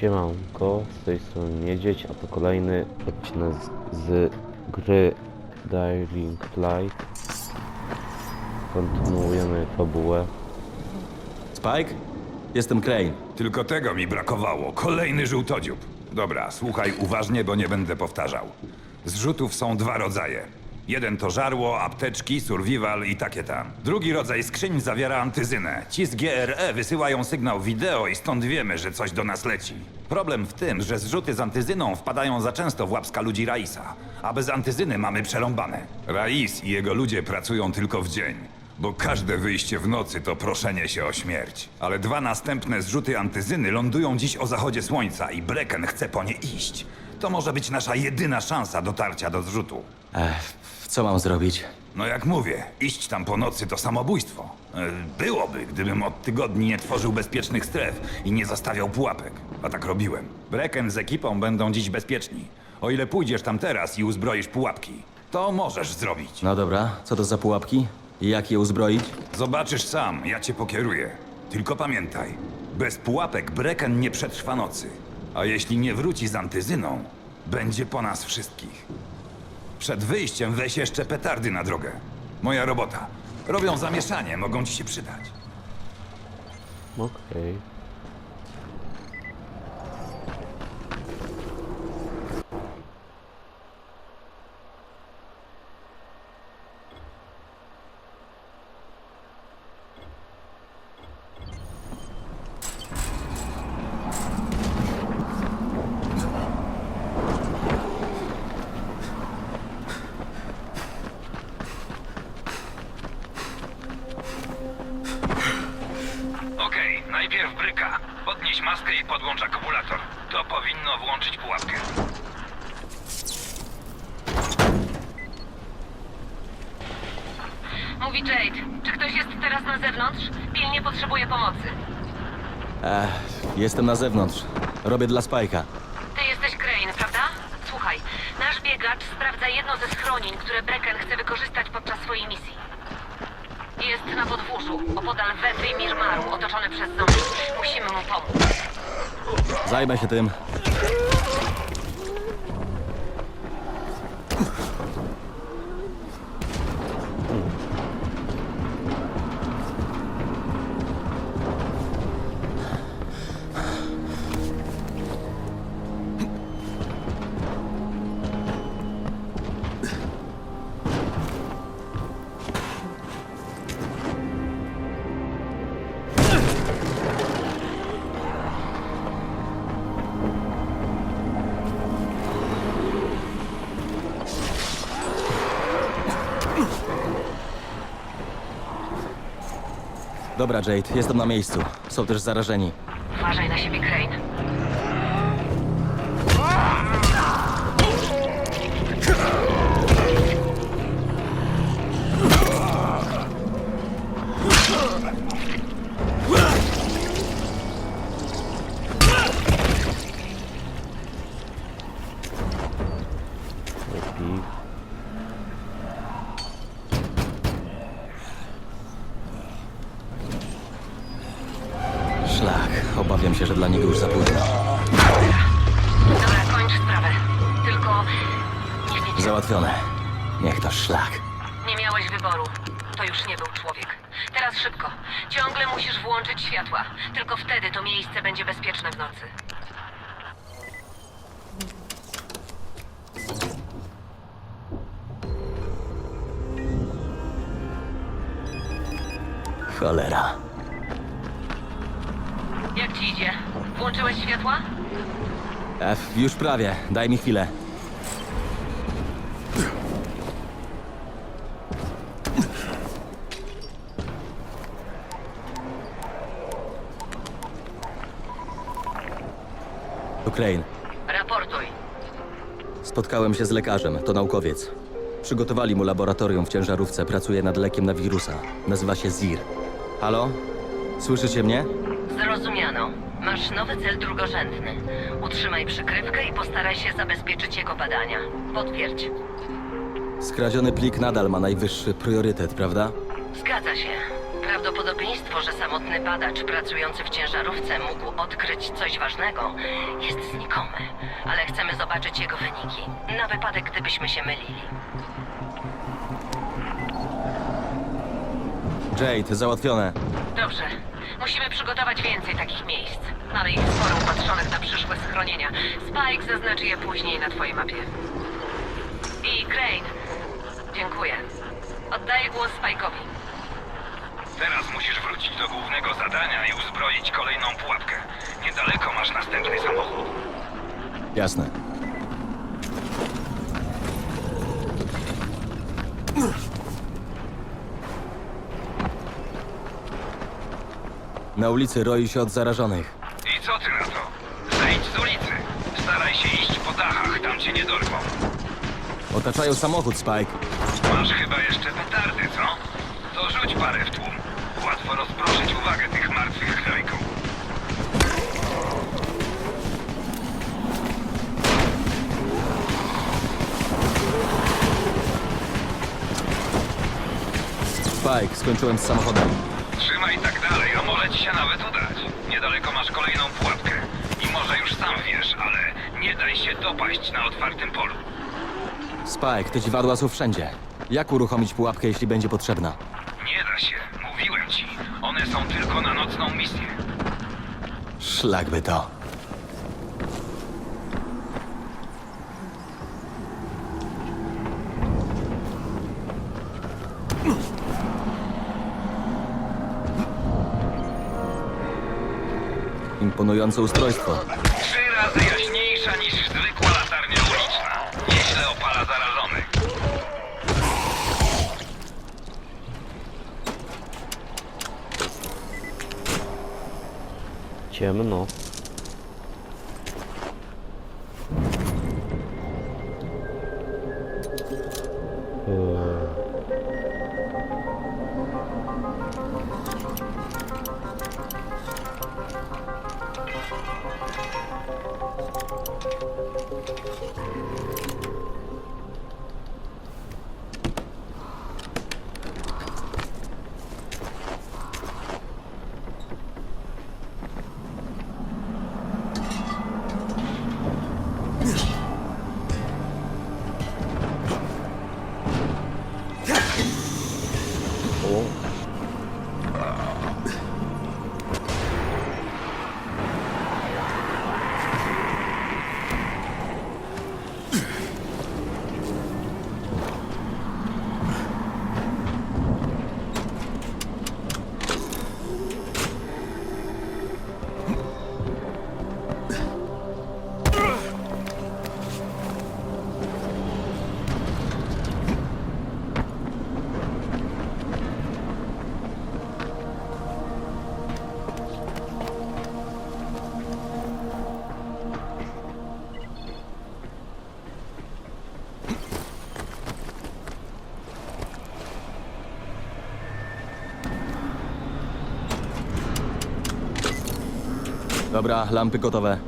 Siemanko, z tej strony Niedźwiedź, a to kolejny odcinek z, z gry Dying Light. Kontynuujemy fabułę. Spike? Jestem Crane. Tylko tego mi brakowało. Kolejny żółtodziób. Dobra, słuchaj uważnie, bo nie będę powtarzał. Zrzutów są dwa rodzaje. Jeden to żarło, apteczki, survival i takie tam. Drugi rodzaj skrzyń zawiera antyzynę. Ci z GRE wysyłają sygnał wideo i stąd wiemy, że coś do nas leci. Problem w tym, że zrzuty z antyzyną wpadają za często w łapska ludzi Raisa, a bez antyzyny mamy przerąbane. Rais i jego ludzie pracują tylko w dzień. Bo każde wyjście w nocy to proszenie się o śmierć. Ale dwa następne zrzuty antyzyny lądują dziś o zachodzie słońca i Brecken chce po nie iść. To może być nasza jedyna szansa dotarcia do zrzutu. Ech, co mam zrobić? No jak mówię, iść tam po nocy to samobójstwo. E, Byłoby, gdybym od tygodni nie tworzył bezpiecznych stref i nie zastawiał pułapek. A tak robiłem. Brecken z ekipą będą dziś bezpieczni. O ile pójdziesz tam teraz i uzbroisz pułapki, to możesz zrobić. No dobra, co to za pułapki? I jak je uzbroić? Zobaczysz sam, ja cię pokieruję. Tylko pamiętaj, bez pułapek Brecken nie przetrwa nocy. A jeśli nie wróci z antyzyną, będzie po nas wszystkich. Przed wyjściem weź jeszcze petardy na drogę. Moja robota. Robią zamieszanie, mogą ci się przydać. Okej. Mówi Jade. Czy ktoś jest teraz na zewnątrz? Pilnie potrzebuje pomocy. Ech, jestem na zewnątrz. Robię dla Spike'a. Ty jesteś Crane, prawda? Słuchaj, nasz biegacz sprawdza jedno ze schronień, które Brecken chce wykorzystać podczas swojej misji. Jest na podwórzu, opodal Wetry i Mirmaru, otoczony przez zombie. Musimy mu pomóc. Zajmę się tym. Dobra, Jade, jestem na miejscu. Są też zarażeni. Uważaj na siebie, Crane. Dla niego już za późno. Dobra, kończ sprawę. Tylko nie Załatwione. Niech to szlak. nie miałeś wyboru. To już nie był człowiek. Teraz szybko. Ciągle musisz włączyć światła. Tylko wtedy to miejsce będzie bezpieczne w nocy. Cholera. Jak ci idzie? Włączyłeś światła? F, już prawie. Daj mi chwilę. To Crane. Raportuj. Spotkałem się z lekarzem, to naukowiec. Przygotowali mu laboratorium w ciężarówce, pracuje nad lekiem na wirusa. Nazywa się ZIR. Halo? Słyszycie mnie? Zrozumiano. Masz nowy cel drugorzędny. Utrzymaj przykrywkę i postaraj się zabezpieczyć jego badania. Potwierdź. Skradziony plik nadal ma najwyższy priorytet, prawda? Zgadza się. Prawdopodobieństwo, że samotny badacz pracujący w ciężarówce mógł odkryć coś ważnego, jest znikome. Ale chcemy zobaczyć jego wyniki. Na wypadek, gdybyśmy się mylili. Jade, załatwione. Dobrze. Musimy przygotować więcej takich miejsc. Mamy ich sporo upatrzonych na przyszłe schronienia. Spike zaznaczy je później na twojej mapie. I Crane. Dziękuję. Oddaję głos Spike'owi. Teraz musisz wrócić do głównego zadania i uzbroić kolejną pułapkę. Niedaleko masz następny samochód. Jasne. Na ulicy roi się od zarażonych. Co ty na to? Zejdź z ulicy. Staraj się iść po dachach, tam cię nie dorwą. Otaczają samochód, Spike. Masz chyba jeszcze petardy, co? To rzuć parę w tłum. Łatwo rozproszyć uwagę tych martwych gnojków. Spike, skończyłem z samochodem. Trzymaj tak dalej, a może ci się nawet udać. Niedaleko masz kolejną pułapkę. I może już sam wiesz, ale nie daj się dopaść na otwartym polu. Spike, te dziwadła są wszędzie. Jak uruchomić pułapkę, jeśli będzie potrzebna? Nie da się, mówiłem ci. One są tylko na nocną misję. Szlak by to. Imponujące ustrojstwo. Trzy razy jaśniejsza niż zwykła latarnia uliczna. Nieźle opala zarażonych. Ciemno. Dobra, lampy gotowe.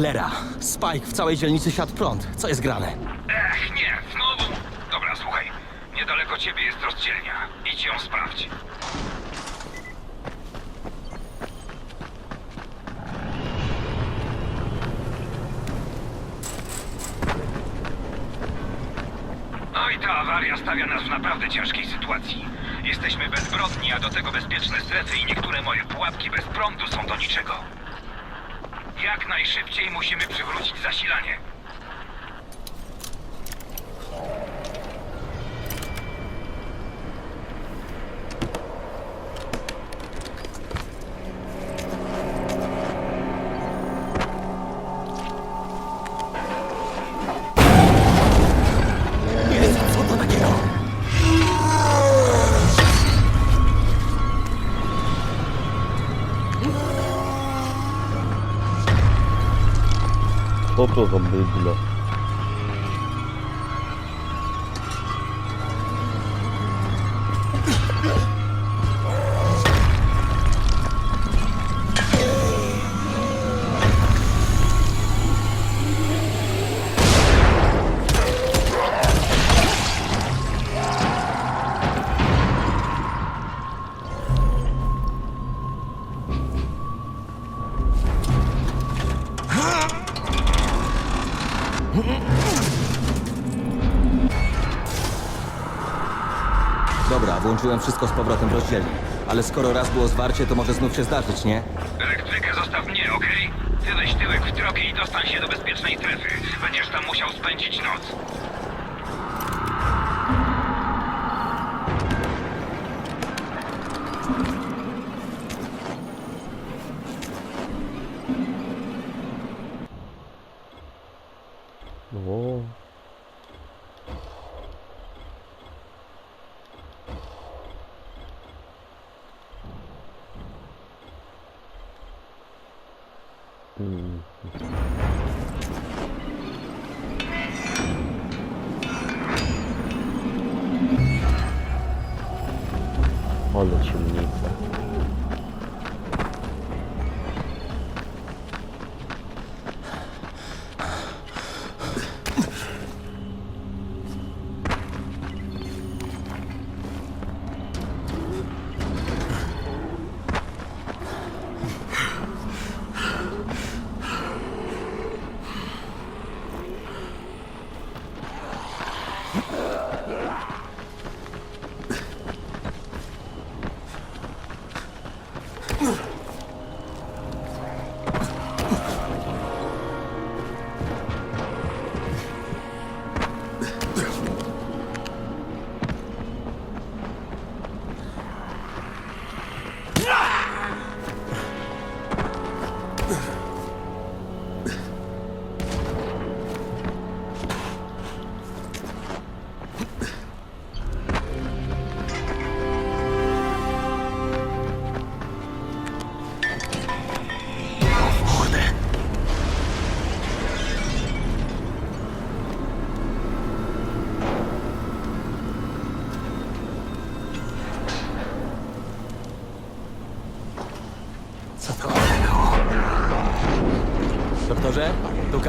Cholera! Spike w całej dzielnicy siadł prąd. Co jest grane? Ech, nie, znowu. Dobra, słuchaj. Niedaleko ciebie jest rozdzielnia. Idź ją sprawdź. No i ta awaria stawia nas w naprawdę ciężkiej sytuacji. Jesteśmy bezbrodni, a do tego bezpieczne strefy i niektóre moje pułapki bez prądu są do niczego. Jak najszybciej musimy przywrócić zasilanie. Co to za włączyłem wszystko z powrotem w rozdzielni. Ale skoro raz było zwarcie, to może znów się zdarzyć, nie? Elektrykę zostaw mnie, okej? Ty weź tyłek w tropie i dostań się do bezpiecznej strefy. Będziesz tam musiał spędzić noc. No.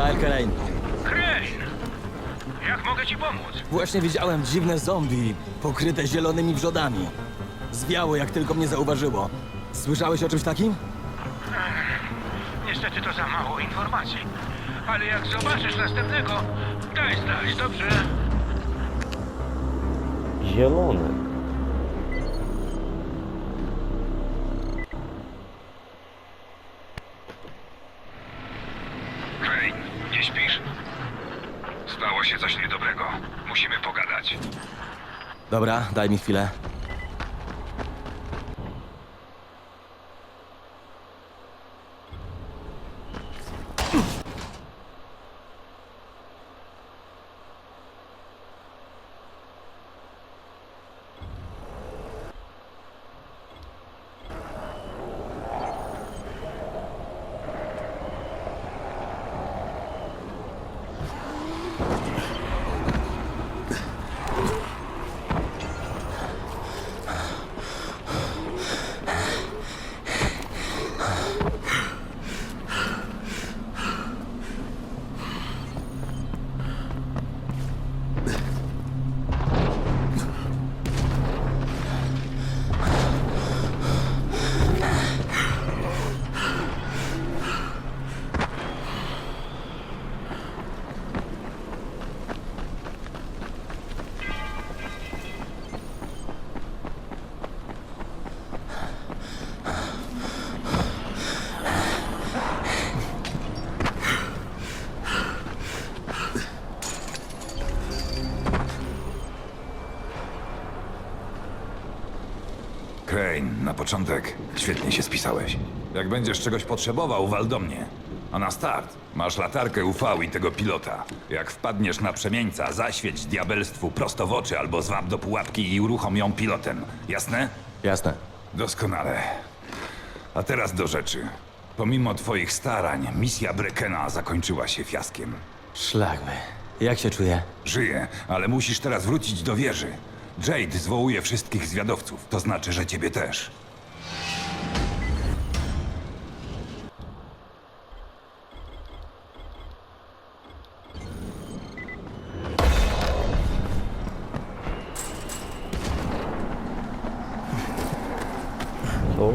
Kyle Kane. Crane! Jak mogę ci pomóc? Właśnie widziałem dziwne zombie, pokryte zielonymi wrzodami. Zwiało, jak tylko mnie zauważyło. Słyszałeś o czymś takim? Niestety to za mało informacji. Ale jak zobaczysz następnego, daj znać, dobrze? Zielone. Crane, nie śpisz? Stało się coś niedobrego. Musimy pogadać. Dobra, daj mi chwilę. Początek świetnie się spisałeś. Jak będziesz czegoś potrzebował, wal do mnie. A na start masz latarkę UV i tego pilota. Jak wpadniesz na przemieńca, zaświeć diabelstwu prosto w oczy albo zwab do pułapki i uruchom ją pilotem. Jasne? Jasne. Doskonale. A teraz do rzeczy. Pomimo twoich starań, misja Brekena zakończyła się fiaskiem. Szlak by. Jak się czuję? Żyję, ale musisz teraz wrócić do wieży. Jade zwołuje wszystkich zwiadowców, to znaczy, że ciebie też. Co?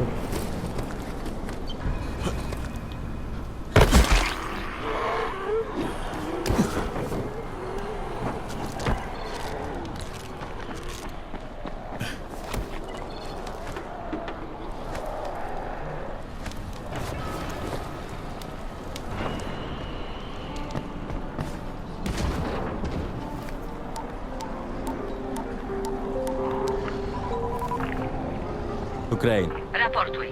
Ukraine. Raportuj.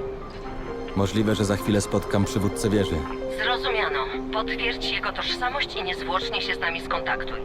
Możliwe, że za chwilę spotkam przywódcę wieży. Zrozumiano. Potwierdź jego tożsamość i niezwłocznie się z nami skontaktuj.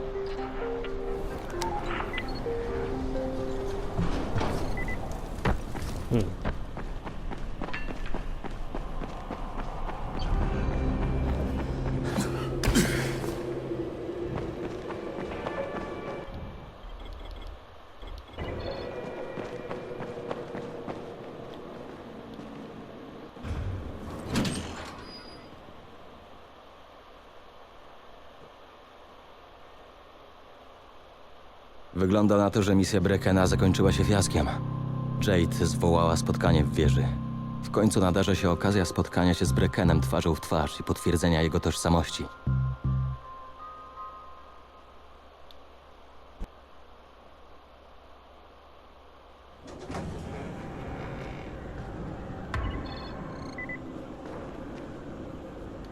Wygląda na to, że misja Brekena zakończyła się fiaskiem. Jade zwołała spotkanie w wieży. W końcu nadarza się okazja spotkania się z Brekenem twarzą w twarz i potwierdzenia jego tożsamości.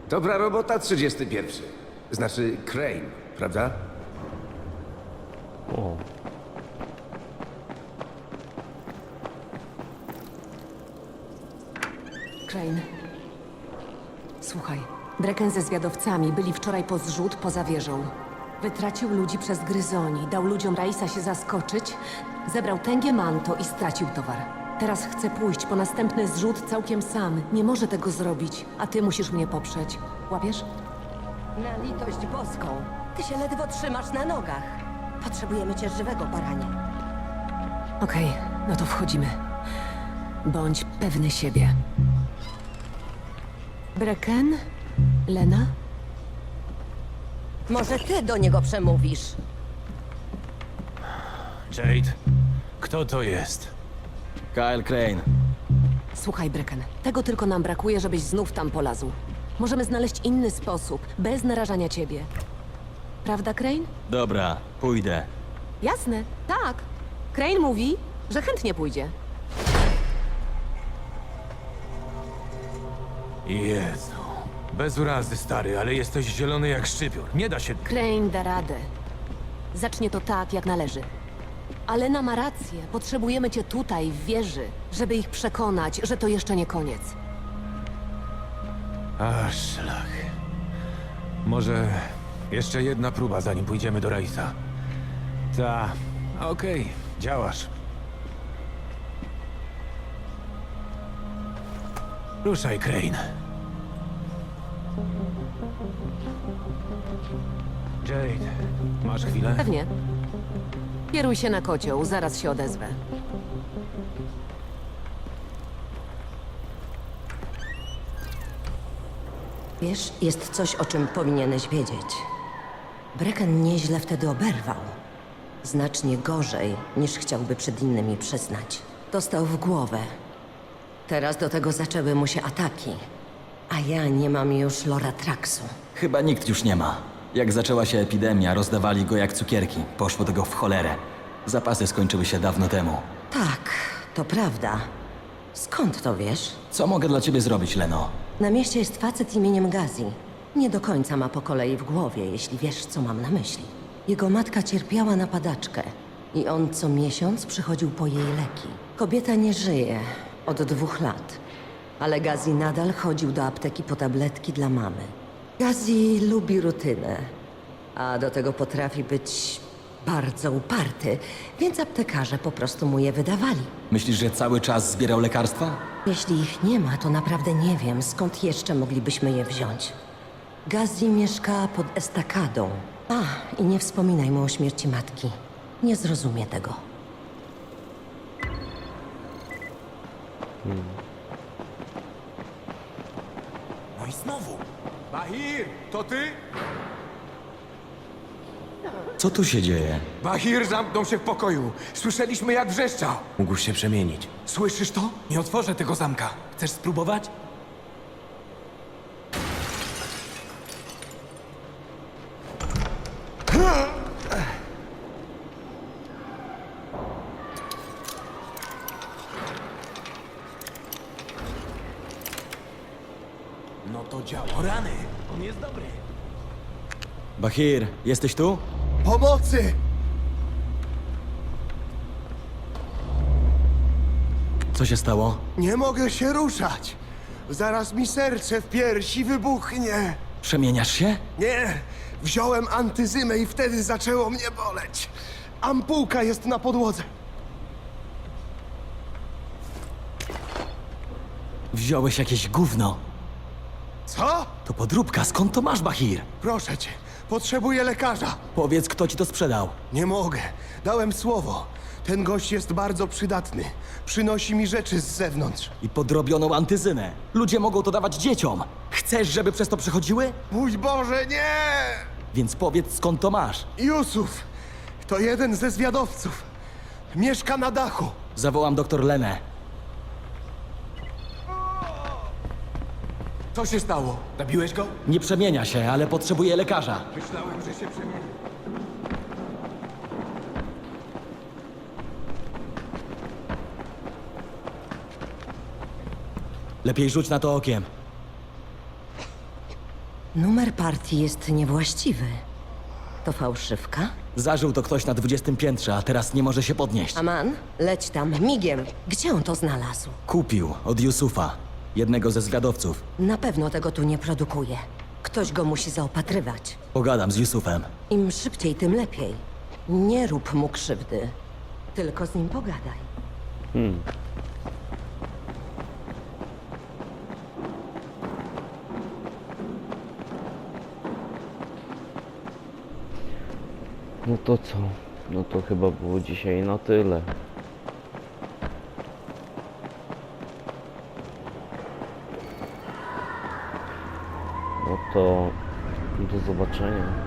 Dobra robota, 31. Znaczy Crane, prawda? O, Crane. Słuchaj, Brecken ze zwiadowcami byli wczoraj po zrzut poza wieżą. Wytracił ludzi przez gryzoni, dał ludziom Raisa się zaskoczyć, zebrał tęgie manto i stracił towar. Teraz chce pójść po następny zrzut całkiem sam. Nie może tego zrobić, a ty musisz mnie poprzeć. Łapiesz? Na litość boską. Ty się ledwo trzymasz na nogach. Potrzebujemy cię żywego, baranie. Okej, no to wchodzimy. Bądź pewny siebie. Brecken? Lena? Może ty do niego przemówisz? Jade, kto to jest? Kyle Crane. Słuchaj, Brecken, tego tylko nam brakuje, żebyś znów tam polazł. Możemy znaleźć inny sposób, bez narażania ciebie. Prawda, Crane? Dobra, pójdę. Jasne, tak. Crane mówi, że chętnie pójdzie. Jezu. Bez urazy, stary, ale jesteś zielony jak szczypior. Nie da się... Crane da radę. Zacznie to tak, jak należy. Alena ma rację. Potrzebujemy cię tutaj, w wieży, żeby ich przekonać, że to jeszcze nie koniec. A, szlak. Może jeszcze jedna próba, zanim pójdziemy do Raisa. Ta, okej, działasz. Ruszaj, Crane. Jade, masz chwilę? Pewnie. Kieruj się na kocioł, zaraz się odezwę. Wiesz, jest coś, o czym powinieneś wiedzieć. Brecken nieźle wtedy oberwał. Znacznie gorzej, niż chciałby przed innymi przyznać. Dostał w głowę. Teraz do tego zaczęły mu się ataki. A ja nie mam już Loratraksu. Chyba nikt już nie ma. Jak zaczęła się epidemia, rozdawali go jak cukierki. Poszło tego w cholerę. Zapasy skończyły się dawno temu. Tak, to prawda. Skąd to wiesz? Co mogę dla ciebie zrobić, Leno? Na mieście jest facet imieniem Gazi. Nie do końca ma po kolei w głowie, jeśli wiesz, co mam na myśli. Jego matka cierpiała na padaczkę i on co miesiąc przychodził po jej leki. Kobieta nie żyje Od dwóch lat. Ale Gazi nadal chodził do apteki po tabletki dla mamy. Gazi lubi rutynę, a do tego potrafi być bardzo uparty, więc aptekarze po prostu mu je wydawali. Myślisz, że cały czas zbierał lekarstwa? Jeśli ich nie ma, to naprawdę nie wiem, skąd jeszcze moglibyśmy je wziąć. Gazi mieszka pod estakadą. A, i nie wspominaj mu o śmierci matki. Nie zrozumie tego. No i znowu. Bahir, to ty? Co tu się dzieje? Bahir zamknął się w pokoju. Słyszeliśmy jak wrzeszczał. Mógł się przemienić. Słyszysz to? Nie otworzę tego zamka. Chcesz spróbować? No to działa. O rany! On jest dobry. Bahir, jesteś tu? Pomocy! Co się stało? Nie mogę się ruszać. Zaraz mi serce w piersi wybuchnie. Przemieniasz się? Nie, wziąłem antyzymę i wtedy zaczęło mnie boleć. Ampułka jest na podłodze. Wziąłeś jakieś gówno. To podróbka, skąd to masz, Bahir? Proszę cię, potrzebuję lekarza. Powiedz, kto ci to sprzedał. Nie mogę. Dałem słowo. Ten gość jest bardzo przydatny. Przynosi mi rzeczy z zewnątrz. I podrobioną antyzynę. Ludzie mogą to dawać dzieciom. Chcesz, żeby przez to przechodziły? Mój Boże, nie! Więc powiedz, skąd to masz. Yusuf, to jeden ze zwiadowców. Mieszka na dachu. Zawołam doktor Lenę. Co się stało? Zabiłeś go? Nie przemienia się, ale potrzebuje lekarza. Myślałem, że się przemieni. Lepiej rzuć na to okiem. Numer partii jest niewłaściwy. To fałszywka? Zażył to ktoś na 20 piętrze, a teraz nie może się podnieść. Aman, leć tam, migiem. Gdzie on to znalazł? Kupił od Yusufa, jednego ze zwiadowców. Na pewno tego tu nie produkuje. Ktoś go musi zaopatrywać. Pogadam z Yusufem. Im szybciej, tym lepiej. Nie rób mu krzywdy. Tylko z nim pogadaj. No to co? No to chyba było dzisiaj na tyle. No to do zobaczenia.